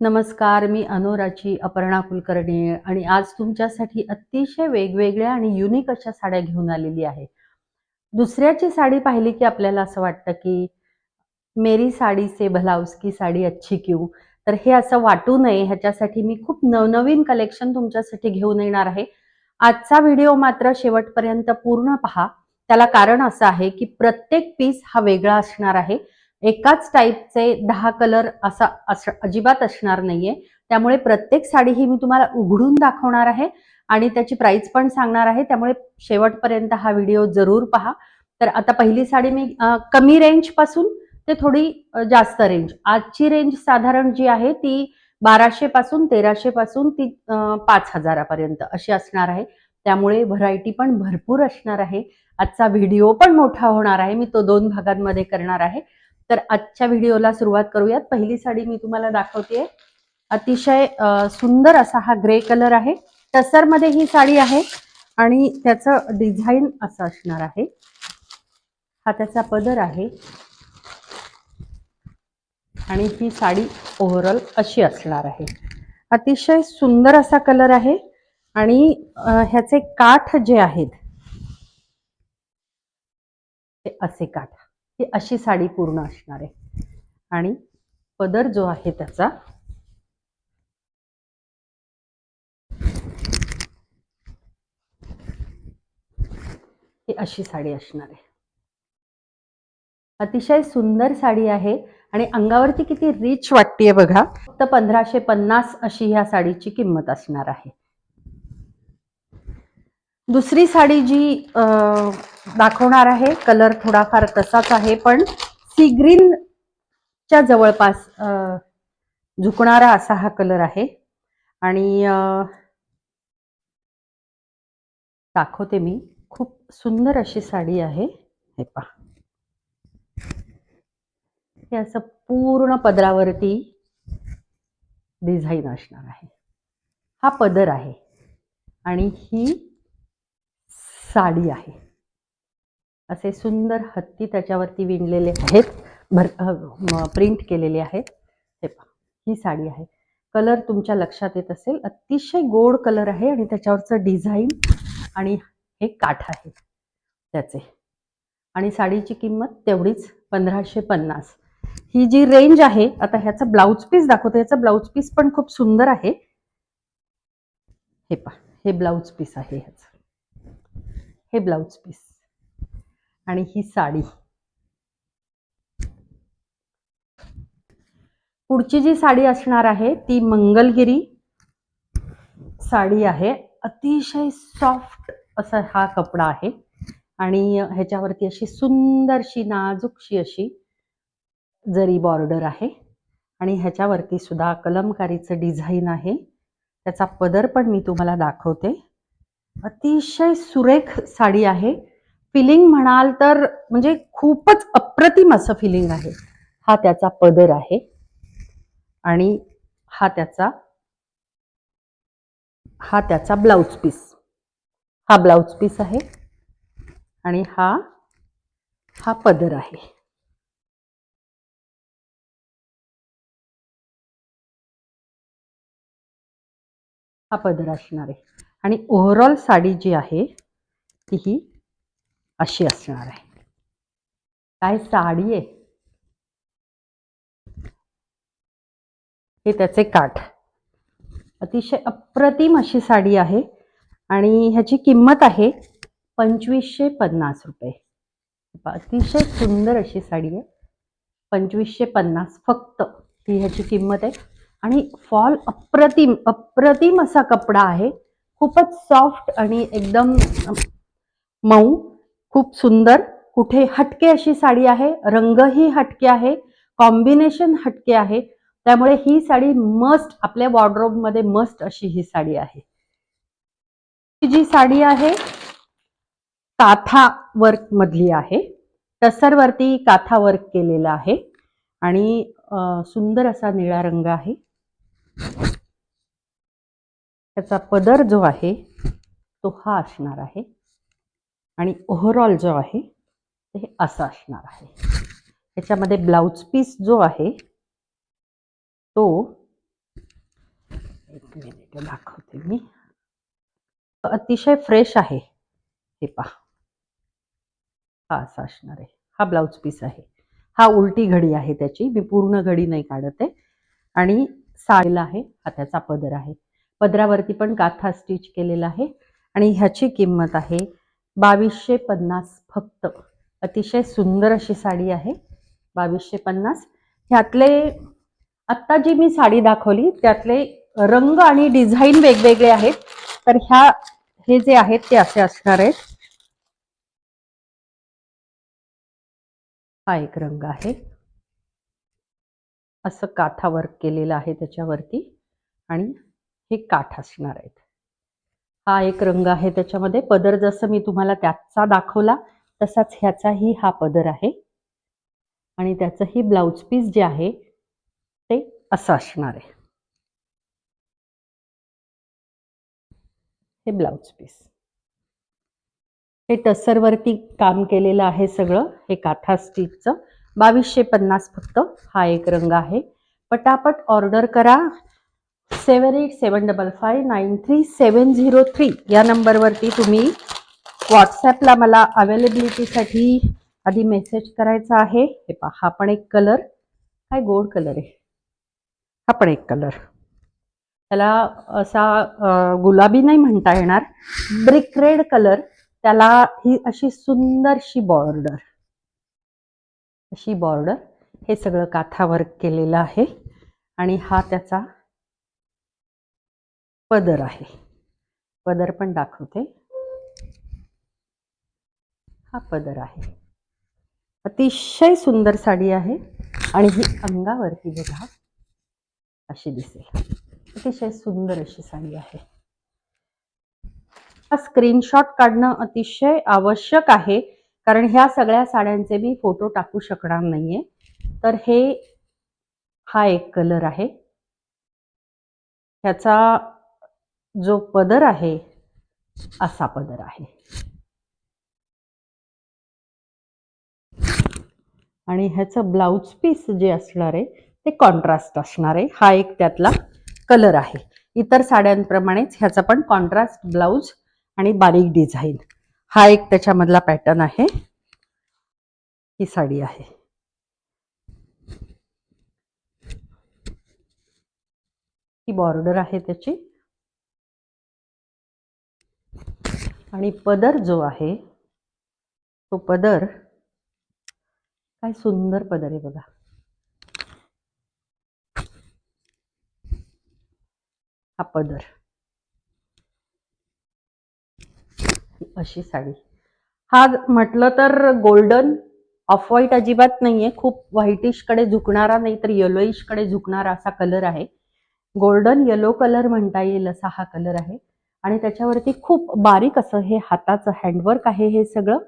नमस्कार मी अनोराची अपर्णा कुलकर्णी आणि आज तुमच्यासाठी अतिशय वेगवेगळ्या आणि युनिक अशा साड्या घेऊन आलेली आहे. दुसऱ्याची साडी पाहिली की आपल्याला असं वाटतं की मेरी साडी से भला उसकी साडी अच्छी क्यू? तर हे असं वाटू नये. ह्याच्यासाठी मी खूप नवनवीन कलेक्शन तुमच्यासाठी घेऊन येणार आहे. आजचा व्हिडिओ मात्र शेवटपर्यंत पूर्ण पहा. त्याला कारण असं आहे की प्रत्येक पीस हा वेगळा असणार आहे. एकाच टाईपचे दहा कलर असा अजिबात असणार नाहीये. त्यामुळे प्रत्येक साडी ही मी तुम्हाला उघडून दाखवणार आहे आणि त्याची प्राइस पण सांगणार आहे. त्यामुळे शेवटपर्यंत हा व्हिडिओ जरूर पहा. तर आता पहिली साडी मी कमी रेंजपासून ते थोडी जास्त रेंज आजची रेंज साधारण जी आहे ती बाराशे पासून तेराशे पासून ती पाच हजारापर्यंत अशी असणार आहे. त्यामुळे व्हरायटी पण भरपूर असणार आहे. आजचा व्हिडिओ पण मोठा होणार आहे. मी तो दोन भागांमध्ये करणार आहे. तर आजच्या व्हिडिओला सुरुवात करूयात. पहिली साडी मी तुम्हाला दाखवते अतिशय सुंदर असा हा ग्रे कलर आहे. टसरमध्ये ही साडी आहे आणि त्याचं डिझाईन असं असणार आहे. हा त्याचा पदर आहे. आणि ही साडी ओव्हरऑल अशी असणार आहे. अतिशय सुंदर असा कलर आहे आणि ह्याचे काठ जे आहेत ते असे काठ. ही अशी साडी पूर्ण असणार आहे. आणि पदर जो आहे त्याचा ही अशी साडी असणार आहे. अतिशय सुंदर साडी आहे आणि अंगावरती किती रिच वाटतेय बघा. फक्त पंधराशे पन्नास अशी ह्या साडीची किंमत असणार आहे. दुसरी साडी जी दाखवणार आहे. कलर थोडाफार तसाच आहे पण सी ग्रीन च्या जवळपास झुकणारा असा हा कलर आहे. आणि दाखवते मी. खूप सुंदर अशी साडी आहे. हे पहा. हे असं पूर्ण पदरावरती डिझाईन असणार आहे. हा पदर आहे. आणि ही साडी आहे. असे सुंदर हत्ती त्याच्यावरती विणलेले आहेत. भर प्रिंट केलेले आहेत. हे पहा ही साडी आहे. कलर तुमच्या लक्षात येत असेल. अतिशय गोड कलर आहे आणि त्याच्यावरचं डिझाईन आणि हे काठ आहे त्याचे. आणि साडीची किंमत तेवढीच पंधराशे पन्नास. ही जी रेंज आहे आता ह्याचा ब्लाऊज पीस दाखवतो. ह्याचा ब्लाऊज पीस पण खूप सुंदर आहे. हे पहा हे ब्लाऊज पीस आहे ह्याचं. हे ब्लाऊज पीस आणि ही साडी. पुढची जी साडी असणार आहे ती मंगलगिरी साडी आहे. अतिशय सॉफ्ट असा हा कपडा आहे. आणि ह्याच्यावरती अशी सुंदरशी नाजूकशी अशी जरी बॉर्डर आहे. आणि ह्याच्यावरती सुद्धा कलमकारीचं डिझाईन आहे. त्याचा पदर पण मी तुम्हाला दाखवते. अतिशय सुरेख साडी आहे. फिलिंग म्हणाल तर म्हणजे खूपच अप्रतिम असं फिलिंग आहे. हा त्याचा पदर आहे. आणि हा त्याचा हा त्याचा ब्लाऊज पीस हा ब्लाऊज पीस आहे. आणि हा हा पदर आहे. हा पदर असणार आहे. आणि ओव्हरऑल साडी जी आहे ती ही अशी असणार आहे. काय साडी आहे? हे त्याचे काठ. अतिशय अप्रतिम अशी साडी आहे आणि ह्याची किंमत आहे पंचवीसशे पन्नास रुपये. अतिशय सुंदर अशी साडी आहे. पंचवीसशे पन्नास फक्त ही ह्याची किंमत आहे. आणि फॉल अप्रतिम अप्रतिम असा कपडा आहे. खूपच सॉफ्ट आणि एकदम मऊ. खूप सुंदर. कुठे हटके अशी साडी आहे रंगही हटके आहे कॉम्बिनेशन हटके आहे. त्यामुळे ही साडी मस्ट आपल्या वॉर्ड्रोबमध्ये मस्ट अशी ही साडी आहे. ही जी साडी आहे काथा वर्क मधली आहे. टसरवरती काथा वर्क केलेला आहे. आणि सुंदर असा निळा रंग आहे. त्याचा पदर जो आहे तो हा असणार आहे. आणि ओव्हरऑल जो आहे ते असं असणार आहे. याच्यामध्ये ब्लाऊज पीस जो आहे तो एक मिनिट दाखवते मी. अतिशय फ्रेश आहे. हे पहा. हा असा असणार आहे. हा ब्लाऊज पीस आहे. हा उलटी घडी आहे त्याची. मी पूर्ण घडी नाही काढत आहे. आणि साडीला आहे. हा त्याचा पदर आहे. पदरावरती पण गाथा स्टिच केलेला आहे. आणि ह्याची किंमत आहे बावीसशे पन्नास फक्त. अतिशय सुंदर अशी साडी आहे. बावीसशे पन्नास. ह्यातले आत्ता जी मी साडी दाखवली त्यातले रंग आणि डिझाईन वेगवेगळे आहेत. तर ह्या हे जे आहेत ते असे असणार आहेत. हा एक रंग आहे. असं काठा वर्क केलेलं आहे त्याच्यावरती. आणि हे काठ असणार आहेत. हा एक रंग आहे त्याच्यामध्ये. पदर जसं मी तुम्हाला त्याचा दाखवला तसाच ह्याचाही हा पदर आहे. आणि त्याचंही ब्लाउज पीस जे आहे ते असं असणार आहे. हे ब्लाउज पीस. हे टसरवरती काम केलेलं आहे सगळं हे काथा स्टिचचं बावीसशे पन्नास फक्त हा एक रंग आहे. पटापट ऑर्डर करा. Seven eight seven double five nine three seven zero three या नंबरवरती तुम्ही व्हॉट्सॲपला मला अवेलेबिलिटीसाठी आधी मेसेज करायचा आहे. हे पहा हा पण एक कलर काय गोड कलर आहे. हा पण एक कलर त्याला असा गुलाबी नाही म्हणता येणार. ब्रिक रेड कलर त्याला ही अशी सुंदरशी बॉर्डर अशी बॉर्डर हे सगळं काथावर केलेलं आहे. आणि हा त्याचा पदर आहे. पदर पण दाखवते. हा पदर आहे. अतिशय सुंदर साडी आहे आणि ही अंगावरती बघा अशी दिसेल. अतिशय सुंदर अशी साडी आहे. हा स्क्रीनशॉट काढणं अतिशय आवश्यक आहे कारण ह्या सगळ्या साड्यांचे मी फोटो टाकू शकणार नाहीये. तर हे हा एक कलर आहे. ह्याचा जो पदर आहे असा पदर आहे. आणि ह्याचं ब्लाउज पीस जे असणार आहे ते कॉन्ट्रास्ट असणार आहे. हा एक त्यातला कलर आहे. इतर साड्यांप्रमाणेच ह्याचा पण कॉन्ट्रास्ट ब्लाउज आणि बारीक डिझाईन हा एक त्याच्यामधला पॅटर्न आहे. ही साडी आहे. ही बॉर्डर आहे त्याची. आणि पदर जो आहे तो पदर काय सुंदर पदर आहे बघा. हा पदर. अशी साडी. हा म्हटलं तर गोल्डन ऑफ व्हाईट अजिबात नाहीये. खूप व्हाईटिशकडे झुकणारा नाही तर येलोईशकडे झुकणारा असा कलर आहे. गोल्डन येलो कलर म्हणता येईल असा हा कलर आहे. आणि त्याच्यावरती खूप बारीक असं हे हाताचं हँडवर्क आहे हे सगळं.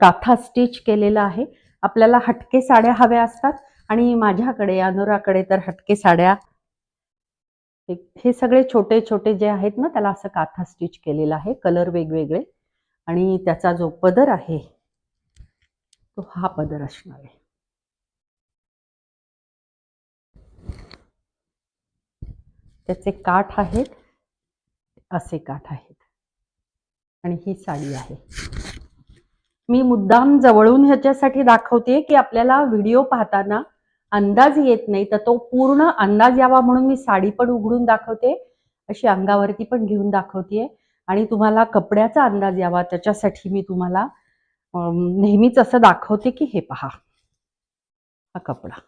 काथा स्टिच केलेलं आहे. आपल्याला हटके साड्या हव्या असतात आणि माझ्याकडे अनुराकडे तर हटके साड्या. हे सगळे छोटे छोटे जे आहेत ना त्याला असं काथा स्टिच केलेलं आहे. कलर वेगवेगळे. आणि त्याचा जो पदर आहे तो हा पदर असणार आहे. त्याचे काठ आहेत. असे काठ आहेत. आणि ही साडी आहे. मी मुद्दाम जवळून ह्याच्यासाठी दाखवते की आपल्याला व्हिडिओ पाहताना अंदाज येत नाही तर तो पूर्ण अंदाज यावा म्हणून मी साडी पण उघडून दाखवते अशी अंगावरती पण घेऊन दाखवते आणि तुम्हाला कपड्याचा अंदाज यावा त्याच्यासाठी मी तुम्हाला नेहमीच असं दाखवते की हे पहा. हा कपडा.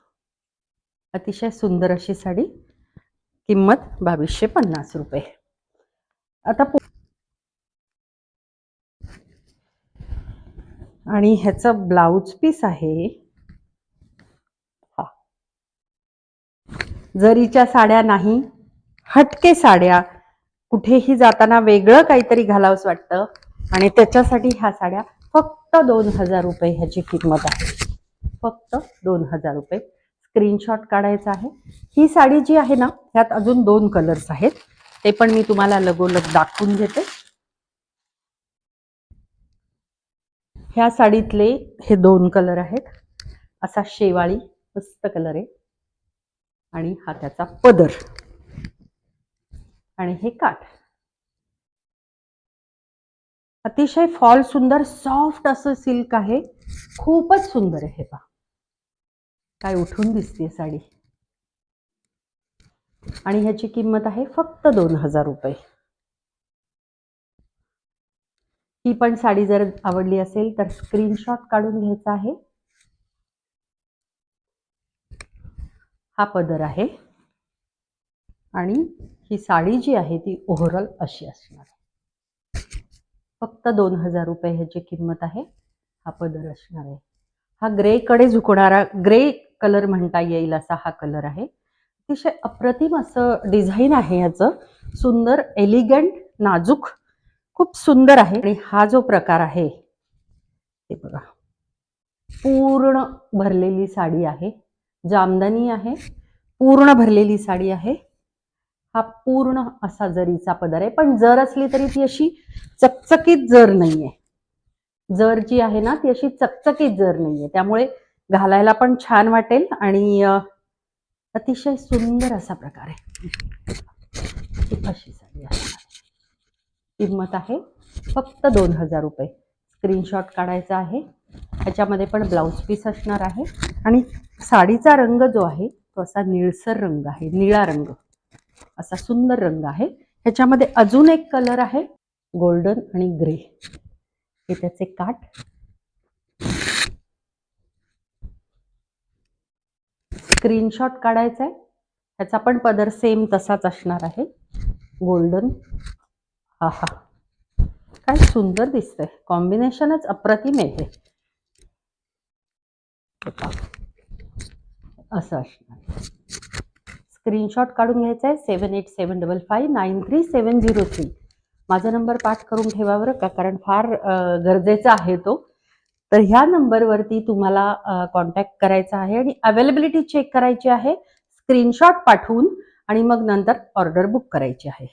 अतिशय सुंदर अशी साडी. किंमत बावीसशे पन्नास रुपये. आता आणि ह्याचं ब्लाउज पीस आहे. हा. जरीच्या साड्या नाही हटके साड्या. कुठेही जाताना वेगळं काहीतरी घालावंच वाटतं. आणि त्याच्यासाठी ह्या साड्या फक्त दोन हजार रुपये ह्याची किंमत आहे. फक्त दोन हजार रुपये. स्क्रीनशॉट काढायचा आहे. ही साडी जी आहे ना ह्यात अजून दोन कलर्स आहेत. ते पण मी तुम्हाला लगोलग दाखवून घेते. ह्या साडीतले हे दोन कलर आहेत. असा शेवाळी मस्त कलर आहे. आणि हा त्याचा पदर. आणि हे काठ. अतिशय फॉल सुंदर सॉफ्ट असं सिल्क आहे. खूपच सुंदर आहे हे काय उठून दिसते साडी. आणि ह्याची किंमत आहे फक्त दोन हजार रुपये. ही पण साडी जर आवडली असेल तर स्क्रीनशॉट काढून घ्यायचा आहे. हा पदर आहे. आणि ही साडी जी आहे ती ओव्हरऑल अशी असणार आहे. फक्त दोन हजार रुपये ह्याची किंमत आहे. हा पदर असणार आहे. हा ग्रे कडे झुकणारा ग्रे कलर म्हणता येईल असा हा कलर आहे. अतिशय अप्रतिम असं डिझाईन आहे ह्याचं. सुंदर एलिगंट नाजूक. खूप सुंदर आहे. आणि हा जो प्रकार आहे ते बघा. पूर्ण भरलेली साडी आहे. जामदानी आहे. पूर्ण भरलेली साडी आहे. हा पूर्ण असा जरीचा पदर आहे. पण जर असली तरी ती अशी चकचकीत जर नाहीये. जर जी आहे ना ती अशी चकचकीत जर नाहीये. त्यामुळे घालायला पण छान वाटेल. आणि अतिशय सुंदर असा प्रकार आहे. ही अशी साडी किंमत आहे फक्त दोन हजार रुपये. स्क्रीनशॉट काढायचा आहे. ह्याच्यामध्ये पण ब्लाऊज पीस असणार आहे. आणि साडीचा रंग जो आहे तो असा निळसर रंग आहे निळा रंग. असा सुंदर रंग आहे. ह्याच्यामध्ये अजून एक कलर आहे गोल्डन आणि ग्रे हे त्याचे काठ स्क्रीनशॉट काढायचा आहे ह्याचा पण पदर सेम तसाच असणार आहे. गोल्डन हा हा. काय सुंदर दिसतंय. कॉम्बिनेशनच अप्रतिम आहे असं असणार. स्क्रीनशॉट काढून घ्यायचा आहे seven eight seven double five nine three seven zero three माझा नंबर पाठ करून ठेवा बरं का? कारण फार गरजेचा आहे तो. तर ह्या नंबरवरती तुम्हाला कॉन्टॅक्ट करायचा आहे आणि अवेलेबिलिटी चेक करायची आहे. स्क्रीनशॉट पाठवून आणि मग नंतर ऑर्डर बुक करायची आहे.